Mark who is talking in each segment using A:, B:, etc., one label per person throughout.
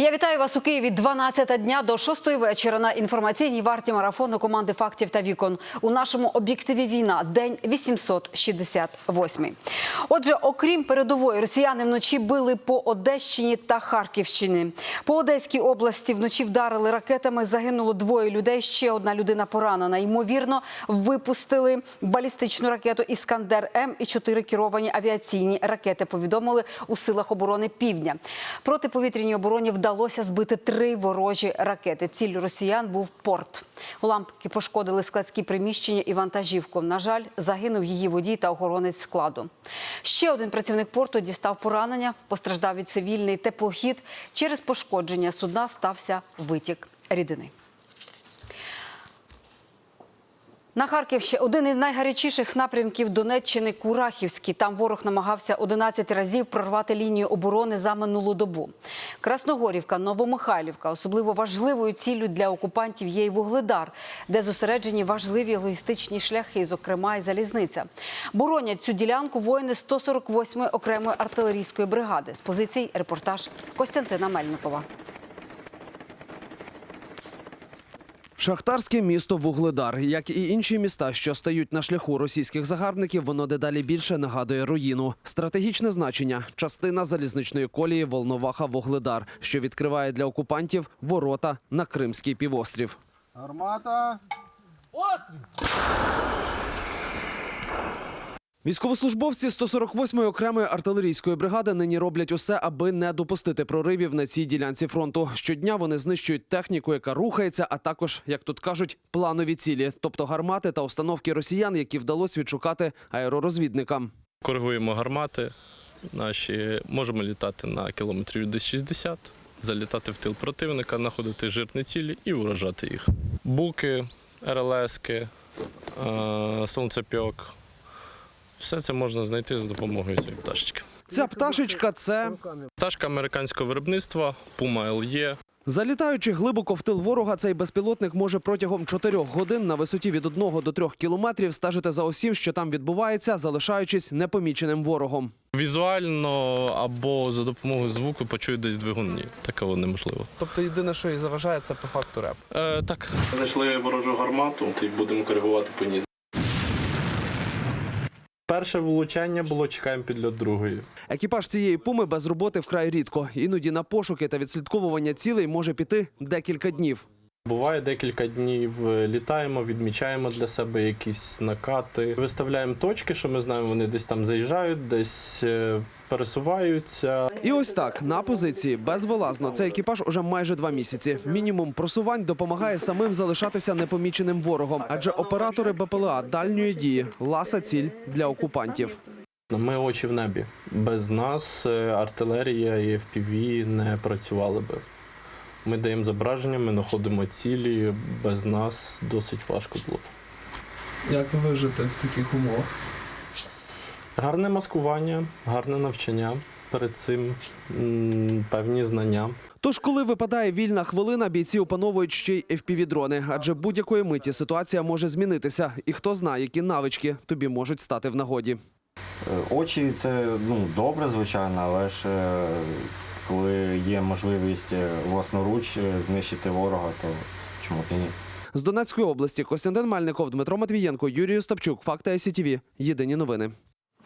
A: Я вітаю вас у Києві 12 дня до 6 вечора на інформаційній варті марафону команди фактів та вікон. У нашому об'єктиві війна день 868. Отже, окрім передової, росіяни вночі били по Одещині та Харківщині. По Одеській області вночі вдарили ракетами. Загинуло двоє людей. Ще одна людина поранена. Ймовірно, випустили балістичну ракету Іскандер М і чотири керовані авіаційні ракети. Повідомили у силах оборони Півдня. Протиповітряній обороні вдалося збити три ворожі ракети. Ціль росіян був порт. Уламки пошкодили складські приміщення і вантажівку. На жаль, загинув її водій та охоронець складу. Ще один працівник порту дістав поранення. Постраждав від цивільний теплохід. Через пошкодження судна стався витік рідини. На Харківщині один із найгарячіших напрямків Донеччини Курахівський. Там ворог намагався 11 разів прорвати лінію оборони за минулу добу. Красногорівка, Новомихайлівка. Особливо важливою ціллю для окупантів є і Вугледар, де зосереджені важливі логістичні шляхи, зокрема і залізниця. Боронять цю ділянку воїни 148-ї окремої артилерійської бригади. З позицій репортаж Костянтина Мельникова.
B: Шахтарське місто Вугледар, як і інші міста, що стають на шляху російських загарбників, воно дедалі більше нагадує руїну. Стратегічне значення частина залізничної колії Волноваха Вугледар, що відкриває для окупантів ворота на Кримський півострів.
C: Гармата.
B: Військовослужбовці 148-ї окремої артилерійської бригади нині роблять усе, аби не допустити проривів на цій ділянці фронту. Щодня вони знищують техніку, яка рухається, а також, як тут кажуть, планові цілі, тобто гармати та установки росіян, які вдалося відшукати аеророзвідникам.
D: Коригуємо гармати наші, можемо літати на кілометрів десь 60, залітати в тил противника, знаходити жирні цілі і уражати їх. Буки, РЛСки, е, сонцепьок. Все це можна знайти за допомогою цієї пташечки.
B: Ця пташечка це
D: Пташка американського виробництва Puma LE.
B: залітаючи глибоко в тил ворога, цей безпілотник може протягом 4 годин на висоті від 1 до 3 кілометрів стежити за усім, що там відбувається, залишаючись непоміченим ворогом.
D: Візуально або за допомогою звуку почують десь двигуні. Такого неможливо.
B: Тобто єдине, що і заважає, це по факту реп.
D: Е, так. Знайшли ворожу гармату і будемо коригувати по ній. Перше влучання було чекаємо підльот другої.
B: Екіпаж цієї пуми без роботи вкрай рідко. Іноді на пошуки та відслідковування цілей може піти декілька днів.
D: Буває декілька днів е, літаємо, відмічаємо для себе якісь накати, виставляємо точки, що ми знаємо, вони десь там заїжджають, десь е, пересуваються.
B: І ось так на позиції безвилазно цей екіпаж уже майже два місяці. Мінімум просувань допомагає самим залишатися непоміченим ворогом, адже оператори БПЛА дальньої дії ласа ціль для окупантів.
D: Ми очі в небі. Без нас е, артилерія і FPV не працювали би. Ми даємо зображення, ми знаходимо цілі. Без нас досить важко було.
E: Як вижити в таких умовах?
D: Гарне маскування, гарне навчання. Перед цим певні знання.
B: Тож, коли випадає вільна хвилина, бійці опановують ще й FPV-дрони, адже будь-якої миті ситуація може змінитися, і хто знає, які навички тобі можуть стати в нагоді.
C: Е, Очі це ну, добре, звичайно, але ж е, коли є можливість е, власноруч знищити ворога, то чому б і ні?
B: З Донецької області Костянтин Мальников, Дмитро Матвієнко, Юрій Остапчук. Факти СІТВ. Єдині новини.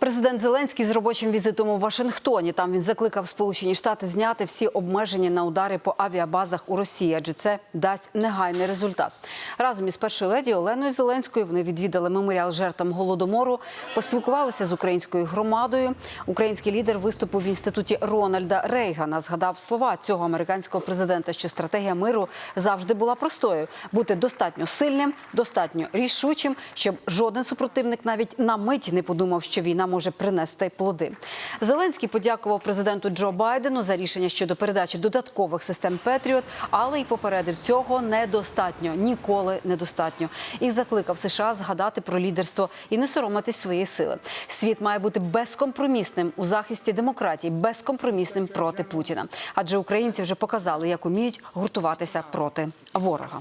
A: Президент Зеленський з робочим візитом у Вашингтоні. Там він закликав Сполучені Штати зняти всі обмеження на удари по авіабазах у Росії, адже це дасть негайний результат. Разом із першою леді Оленою Зеленською вони відвідали меморіал жертвам голодомору, поспілкувалися з українською громадою. Український лідер виступив в інституті Рональда Рейгана. Згадав слова цього американського президента, що стратегія миру завжди була простою: бути достатньо сильним, достатньо рішучим, щоб жоден супротивник навіть на мить не подумав, що війна може принести плоди. Зеленський подякував президенту Джо Байдену за рішення щодо передачі додаткових систем Петріот, але й попередив цього недостатньо, ніколи недостатньо. І закликав США згадати про лідерство і не соромитись своєї сили. Світ має бути безкомпромісним у захисті демократії, безкомпромісним проти Путіна. Адже українці вже показали, як уміють гуртуватися проти ворога.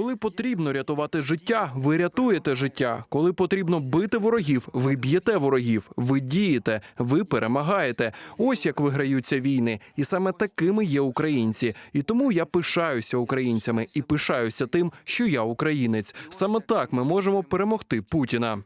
F: Коли потрібно рятувати життя, ви рятуєте життя. Коли потрібно бити ворогів, ви б'єте ворогів, ви дієте, ви перемагаєте. Ось як виграються війни, і саме такими є українці. І тому я пишаюся українцями і пишаюся тим, що я українець. Саме так ми можемо перемогти Путіна.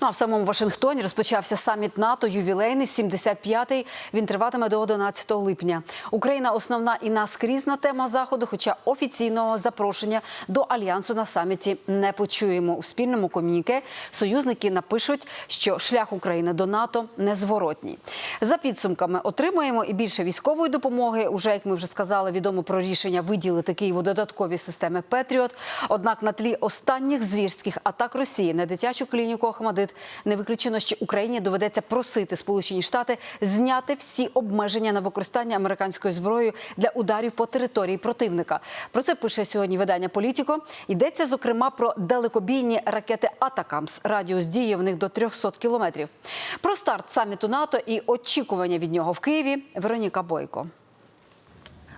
A: Ну а в самому Вашингтоні розпочався саміт НАТО ювілейний 75-й. Він триватиме до 11 липня. Україна основна і наскрізна тема заходу, хоча офіційного запрошення до альянсу на саміті не почуємо. У спільному комюніке союзники напишуть, що шлях України до НАТО незворотній. За підсумками отримуємо і більше військової допомоги. Уже як ми вже сказали, відомо про рішення виділити Києву додаткові системи Петріот. Однак на тлі останніх звірських атак Росії на дитячу клініку Ахмадит не виключено, що Україні доведеться просити Сполучені Штати зняти всі обмеження на використання американської зброї для ударів по території противника. Про це пише сьогодні видання Політіко. Йдеться зокрема про далекобійні ракети Атакамс. Радіус дії в них до 300 кілометрів. Про старт саміту НАТО і очікування від нього в Києві. Вероніка Бойко.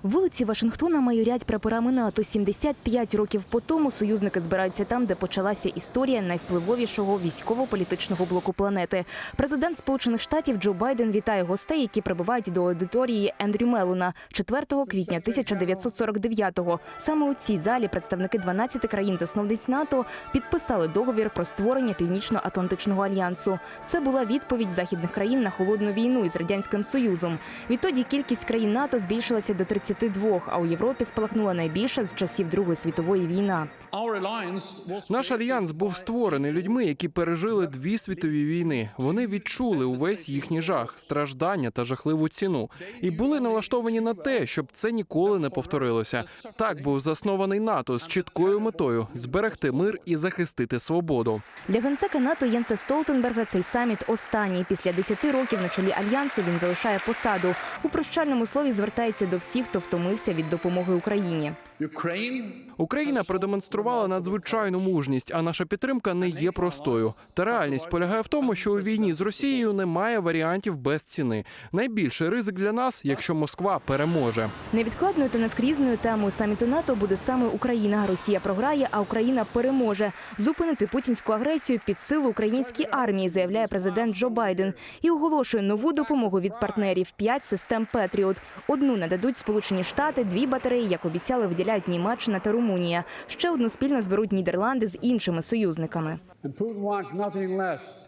G: Вулиці Вашингтона майорять прапорами НАТО. 75 років по тому союзники збираються там, де почалася історія найвпливовішого військово-політичного блоку планети. Президент Сполучених Штатів Джо Байден вітає гостей, які прибувають до аудиторії Ендрю Мелона 4 квітня 1949-го. Саме у цій залі представники 12 країн-засновниць НАТО підписали договір про створення Північно-Атлантичного альянсу. Це була відповідь західних країн на холодну війну із радянським союзом. Відтоді кількість країн НАТО збільшилася до 32, а у Європі спалахнула найбільша з часів Другої світової війни.
F: Наш альянс був створений людьми, які пережили дві світові війни. Вони відчули увесь їхній жах, страждання та жахливу ціну, і були налаштовані на те, щоб це ніколи не повторилося. Так був заснований НАТО з чіткою метою зберегти мир і захистити свободу.
G: Для генсека НАТО Єнса Столтенберга цей саміт останній. Після 10 років на чолі альянсу він залишає посаду. У прощальному слові звертається до всіх, хто втомився від допомоги Україні.
F: Україна продемонструвала надзвичайну мужність, а наша підтримка не є простою. Та реальність полягає в тому, що у війні з Росією немає варіантів без ціни. Найбільший ризик для нас, якщо Москва переможе.
G: Невідкладною та наскрізною темою саміту НАТО буде саме Україна. Росія програє, а Україна переможе. Зупинити путінську агресію під силу українській армії, заявляє президент Джо Байден, і оголошує нову допомогу від партнерів п'ять систем Петріот. Одну нададуть Сполучені Штати, дві батареї, як обіцяли, виділяють Німеччина та Румунія. Ще одну спільно зберуть Нідерланди з іншими союзниками.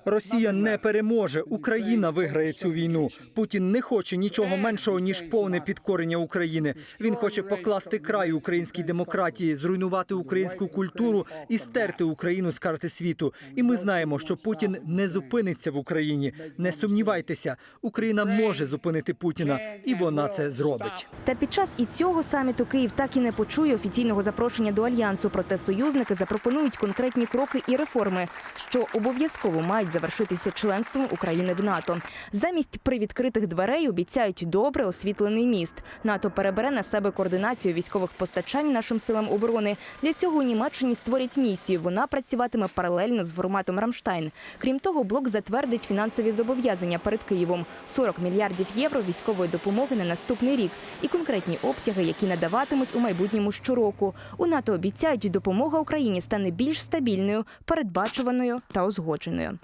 H: Росія не переможе. Україна виграє цю війну. Путін не хоче нічого меншого ніж повне підкорення України. Він хоче покласти край українській демократії, зруйнувати українську культуру і стерти Україну з карти світу. І ми знаємо, що Путін не зупиниться в Україні. Не сумнівайтеся, Україна може зупинити Путіна, і вона це зробить.
G: Та під час і цього саміту Київ так і не почує офіційного запрошення до альянсу. Проте союзники запропонують конкретні кроки і реформи, що обов'язково мають завершитися членством України в НАТО. Замість привідкритих дверей обіцяють добре освітлений міст. НАТО перебере на себе координацію військових постачань нашим силам оборони. Для цього у Німеччині створять місію. Вона працюватиме паралельно з форматом Рамштайн. Крім того, блок затвердить фінансові зобов'язання перед Києвом: 40 мільярдів євро військової допомоги на наступний рік і конкретні обсяги, які надаватимуть у майбутньому щороку. У НАТО обіцяють, допомога Україні стане більш стабільною, передбачуваною та узгодженою.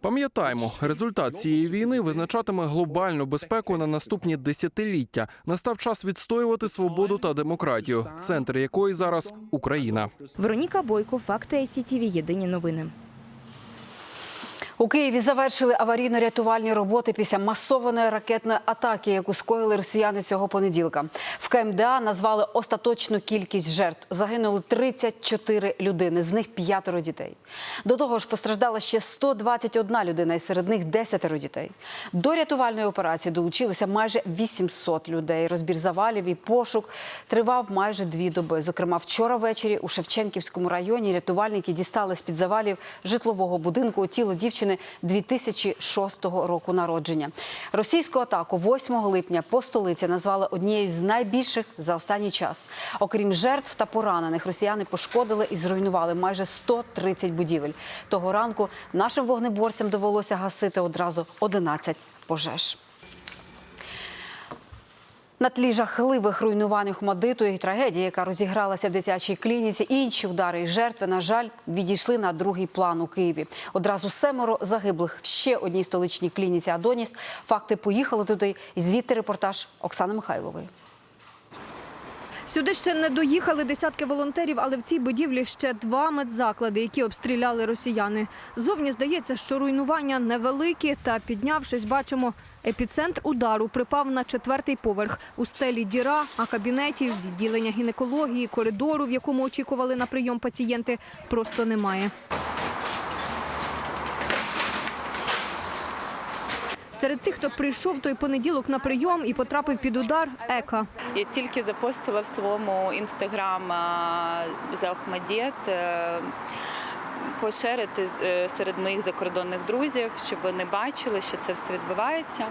F: Пам'ятаймо, результат цієї війни визначатиме глобальну безпеку на наступні десятиліття. Настав час відстоювати свободу та демократію, центр якої зараз Україна.
G: Вероніка Бойко, факти СІТІВІ, Єдині новини.
A: У Києві завершили аварійно-рятувальні роботи після масованої ракетної атаки, яку скоїли росіяни цього понеділка. В КМДА назвали остаточну кількість жертв. Загинули 34 людини, з них п'ятеро дітей. До того ж, постраждала ще 121 людина, і серед них 10 дітей. До рятувальної операції долучилися майже 800 людей. Розбір завалів і пошук тривав майже дві доби. Зокрема, вчора ввечері у Шевченківському районі рятувальники дістали з під завалів житлового будинку тіло дівчини дівчини 2006 року народження. Російську атаку 8 липня по столиці назвали однією з найбільших за останній час. Окрім жертв та поранених, росіяни пошкодили і зруйнували майже 130 будівель. Того ранку нашим вогнеборцям довелося гасити одразу 11 пожеж. На тлі жахливих руйнувань Охмадиту і трагедії, яка розігралася в дитячій клініці, інші удари і жертви, на жаль, відійшли на другий план у Києві. Одразу семеро загиблих в ще одній столичній клініці Адоніс. Факти поїхали туди. Звідти репортаж Оксани Михайлової.
I: Сюди ще не доїхали десятки волонтерів, але в цій будівлі ще два медзаклади, які обстріляли росіяни. Зовні здається, що руйнування невеликі, та піднявшись, бачимо, епіцентр удару припав на четвертий поверх. У стелі діра, а кабінетів, відділення гінекології, коридору, в якому очікували на прийом пацієнти, просто немає. Серед тих, хто прийшов той понеділок на прийом і потрапив під удар, Ека.
J: Я тільки запостила в своєму інстаграм за Охмадєт е, поширити е, серед моїх закордонних друзів, щоб вони бачили, що це все відбувається.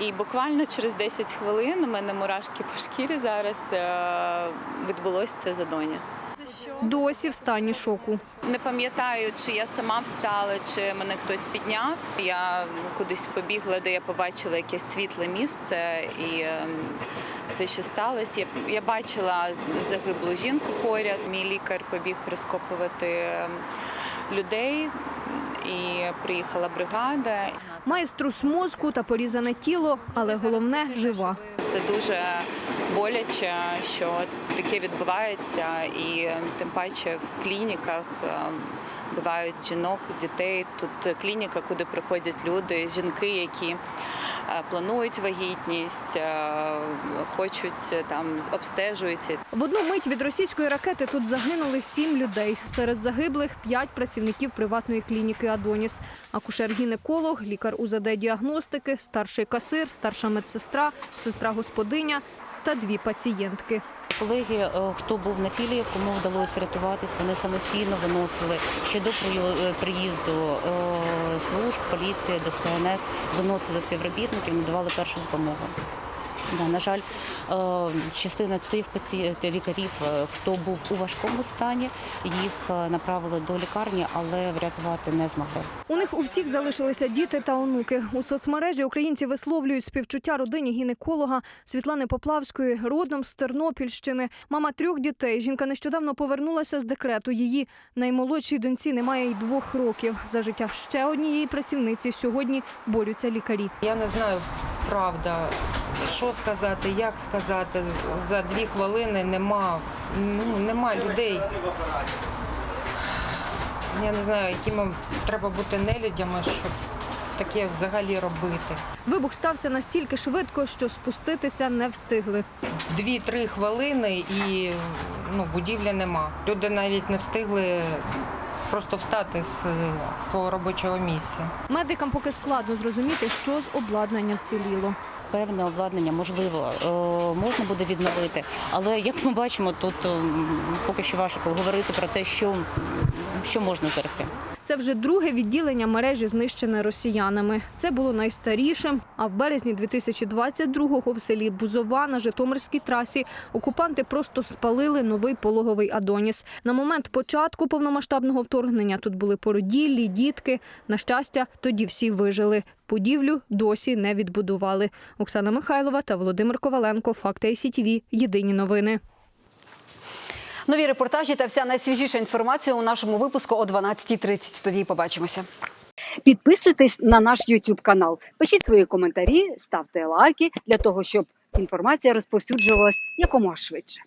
J: І буквально через 10 хвилин у мене мурашки по шкірі зараз е, відбулося це за Доніс.
I: Досі в стані шоку.
J: Не пам'ятаю, чи я сама встала, чи мене хтось підняв. Я кудись побігла, де я побачила якесь світле місце, і ем, це що сталося. Я, я бачила загиблу жінку поряд. Мій лікар побіг розкопувати ем, людей, і приїхала бригада.
I: Має струс мозку та порізане тіло, але головне жива.
J: Це дуже боляче, що таке відбувається, і тим паче в клініках е, бувають жінок, дітей. Тут клініка, куди приходять люди, жінки, які планують вагітність, е, хочуть е, там обстежуються.
I: В одну мить від російської ракети тут загинули сім людей. Серед загиблих п'ять працівників приватної клініки Адоніс. Акушер-гінеколог, лікар УЗД діагностики, старший касир, старша медсестра, сестра господиня та дві пацієнтки.
K: Колеги, е, хто був на філії, кому вдалося врятуватись, вони самостійно виносили ще до е, приїзду е, служб, поліції, ДСНС, виносили співробітників, надавали першу допомогу. Да, на жаль, е, частина тих паці... лікарів, е, хто був у важкому стані, їх е, направили до лікарні, але врятувати не змогли.
I: У них у всіх залишилися діти та онуки. У соцмережі українці висловлюють співчуття родині гінеколога Світлани Поплавської, родом з Тернопільщини. Мама трьох дітей. Жінка нещодавно повернулася з декрету. Її наймолодшій доньці немає й двох років. За життя ще однієї працівниці сьогодні борються лікарі.
L: Я не знаю, правда, що сказати, як сказати. За дві хвилини нема, ну, нема людей. Я не знаю, якими треба бути нелюдями, щоб таке взагалі робити.
I: Вибух стався настільки швидко, що спуститися не встигли.
L: Дві-три хвилини і ну, будівлі нема. Люди навіть не встигли просто встати з е, свого робочого місця.
I: Медикам поки складно зрозуміти, що з обладнанням вціліло.
K: Певне обладнання можливо е, можна буде відновити, але як ми бачимо, тут ем, поки що важко говорити про те, що, що можна зберегти.
I: Це вже друге відділення мережі знищене росіянами. Це було найстарішим. А в березні 2022-го в селі Бузова на Житомирській трасі окупанти просто спалили новий пологовий Адоніс. На момент початку повномасштабного вторгнення тут були породіллі, дітки. На щастя, тоді всі вижили. Будівлю досі не відбудували. Оксана Михайлова та Володимир Коваленко. Факти ICTV. Єдині новини.
A: Нові репортажі та вся найсвіжіша інформація у нашому випуску о 12.30. Тоді побачимося.
M: Підписуйтесь на наш YouTube канал, пишіть свої коментарі, ставте лайки для того, щоб інформація розповсюджувалась якомога швидше.